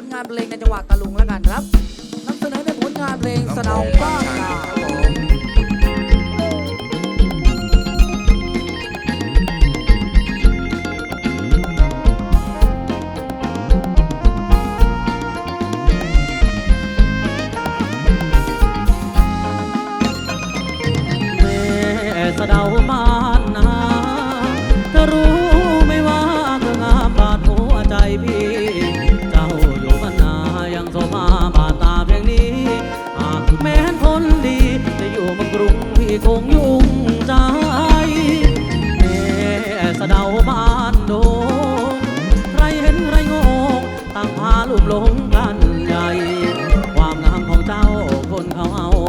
ผลงานเพลงในจังหวัดตะลุงแล้วกันครับนำเสนอในผลงานเพลงสะเดาบ้า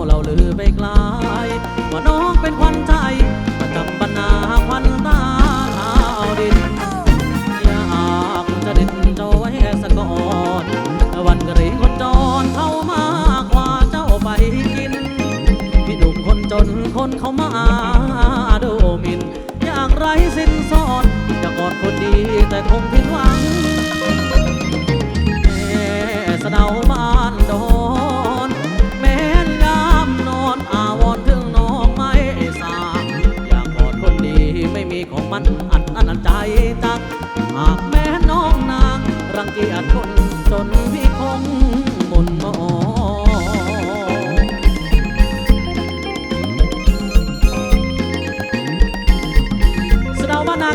เราลือไปไกล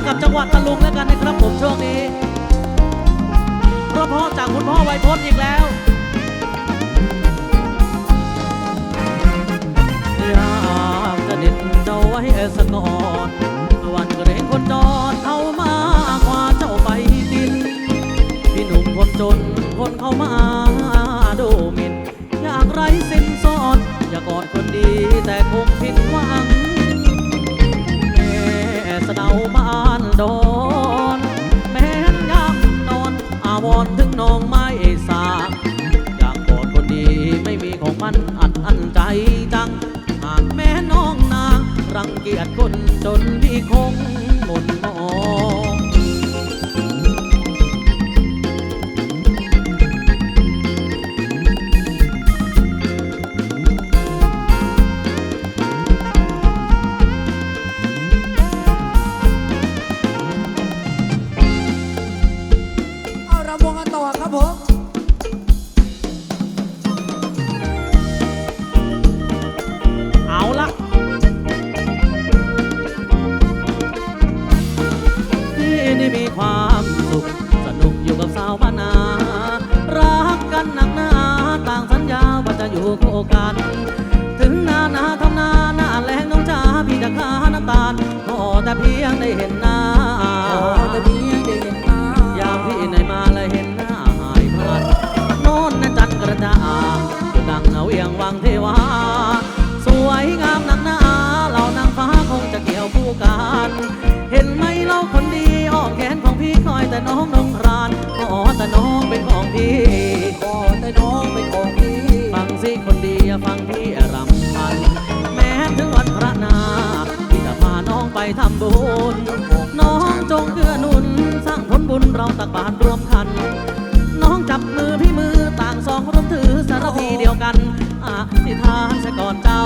กับจังหวัดตะลุงแล้วกันนะครับผมช่วงนี้เพราะพ่อจากคุณพ่อไวยพจน์อีกแล้วอยากจะเด็ดเจ้าไว้สักก่อนวันเกรงคนจรเข้ามากว่าเจ้าไปดิน พี่หนุ่มคนจนคนเข้ามาดูหมินอยากไร้สิ้นสอดอย่ากอดคนดี กียจคนจน พียงได้เห็นหน้าขอแต่เพียงได้เห็นหน้ายามพี่ในมาเลยเห็นหน้าหายพลันโน่นนะจันกระจ่างจุดดังเอาเอียงวังเทวา สวยงามหนักหนาเหล่านางฟ้าคงจะเกี่ยวคู่กัน เห็นไหมเล่าคนดีอ้อมแขนของพี่คอยแต่น้องนงคร บุญเราตักบาตรรวมกัน น้องจับมือพี่มือต่างสองร่วมถือสารพีเดียวกันอธิษฐานซะก่อนเจ้า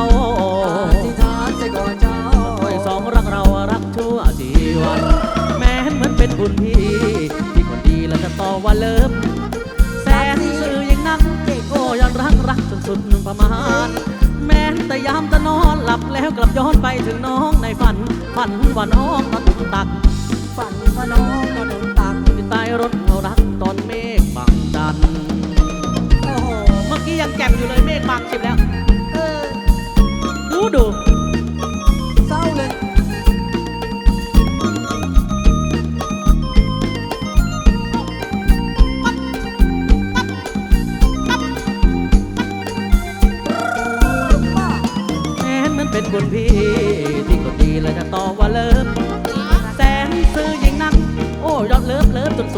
อธิษฐานใส่ก่อนเจ้าโอ้ยสองรักเรารักชั่วชีวัน แม้เหมือนเป็นบุญพี่ที่คนดีแล้วจะต่อว่าเลิฟแสนสื่อยิ่งนักโอ้ยันรักรักจนสุดประมาณแม้แต่ยามจะนอนหลับแล้วกลับย้อนไปถึงน้องในฝัน ฝันว่าน้องมาตุกตัก ฝันว่าน้องกระโดดตักที่ ใต้รถเรารักตอนเมฆบังจันทร์โอ้โห เมื่อกี้ยังแจ่มอยู่เลยเมฆบังชิบแล้ว เออ ดูดู เศร้าเลย แม้มันเป็นบุญพี่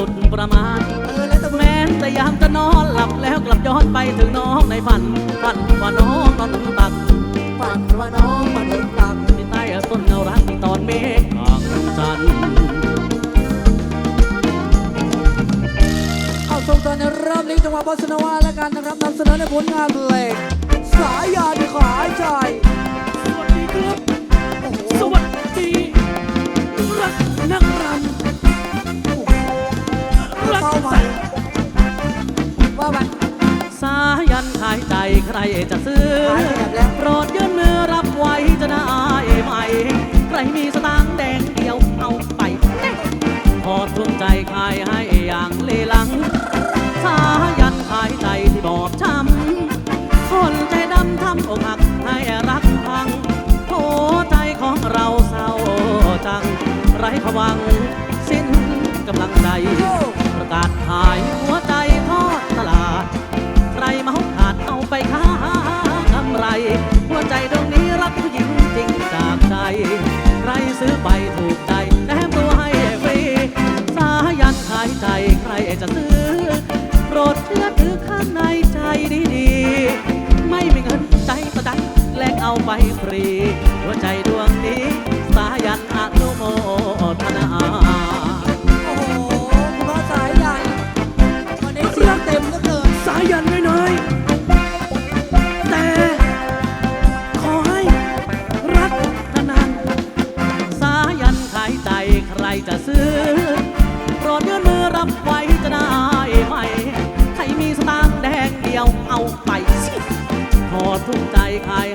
ุดประมาณเออแม้แต่ยามจะนอนหลับแล้วกลับย้อนไปถึงน้องในฝันฝันว่าน้องนอนบนตักฝันว่าน้องมาบนตักที่ใต้ต้นเงารักตอนเมฆห่างจันเอาส่งตอนในรอบนี้จังหวะพัสนาวาและการนะครับนำเสนอในผลงานเพลงสายยาที่ขายใจสวัสดีครับสวัสดีรักนักรำ สาสายันหายใจใครจะซื้อ โปรดยื่นมือรับ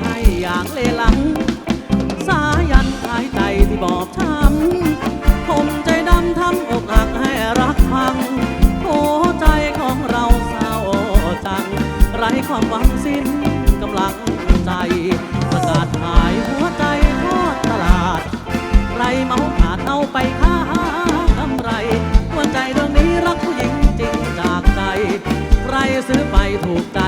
ให้อย่างเลหลัง สายันหายใจที่บอบช้ำผมใจดำทำอกหักให้รักพังโหใจของเราเศร้าจัง ไรความหวังสิ้นกำลังใจ ประกาศหายหัวใจทอดตลาด ใครเมาขาดเอาไปค้าทำไรหัวใจดวงนี้รักผู้หญิงจริงจากใจ ใครซื้อไปถูกใจ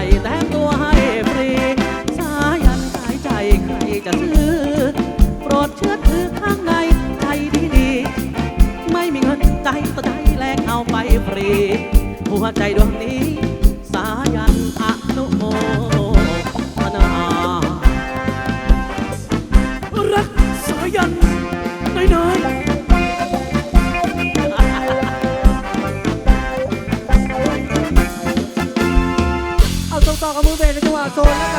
ใจดวงนี้ สายันอนุโมทนารักสายันน้อยน้อยเอาต่อกับมือเบสใจังหวะโซนแล้วกัน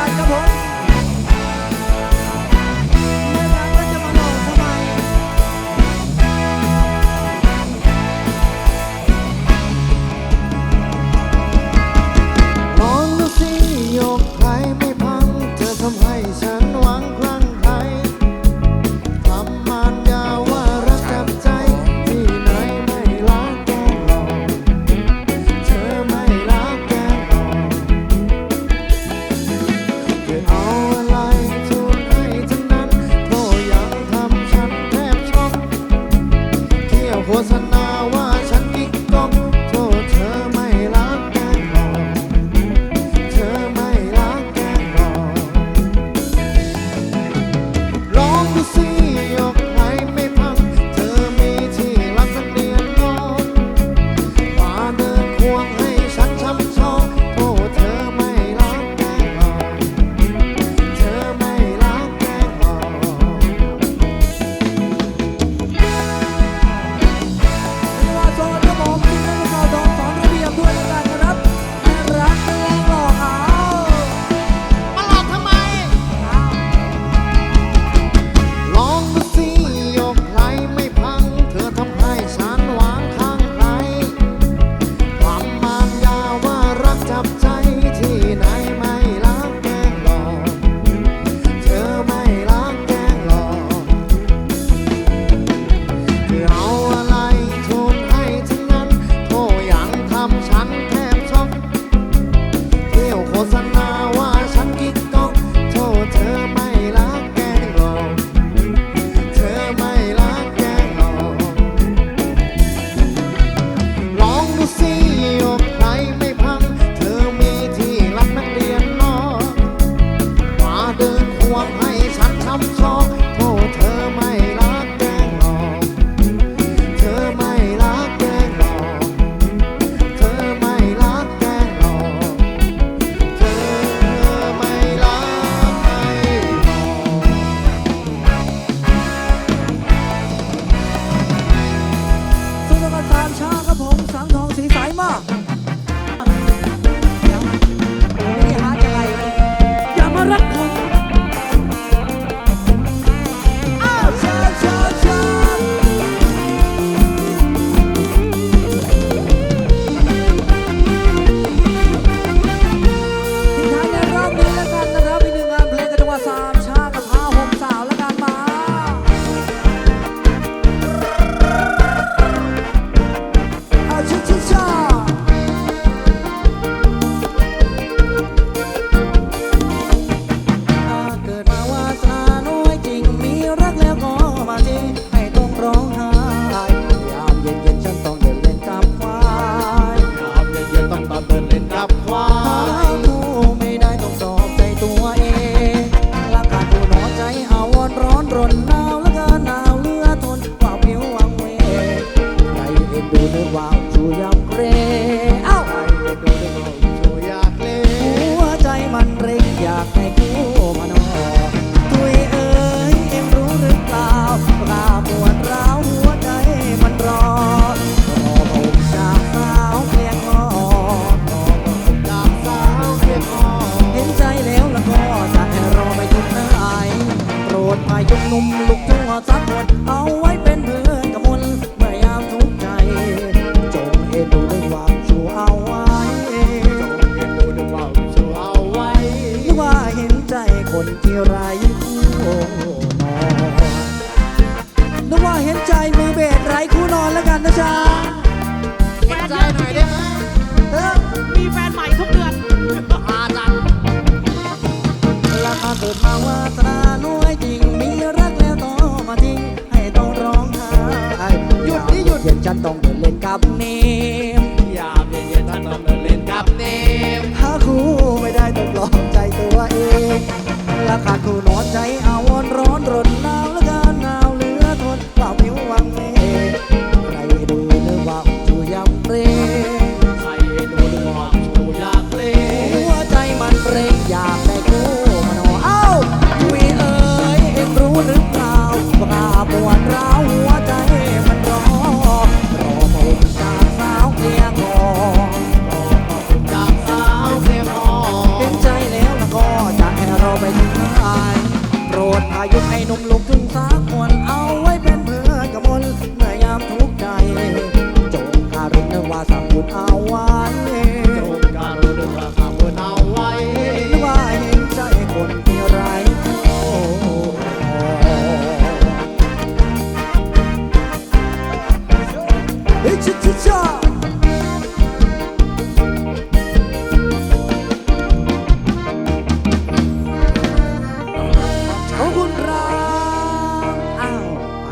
นที่ไร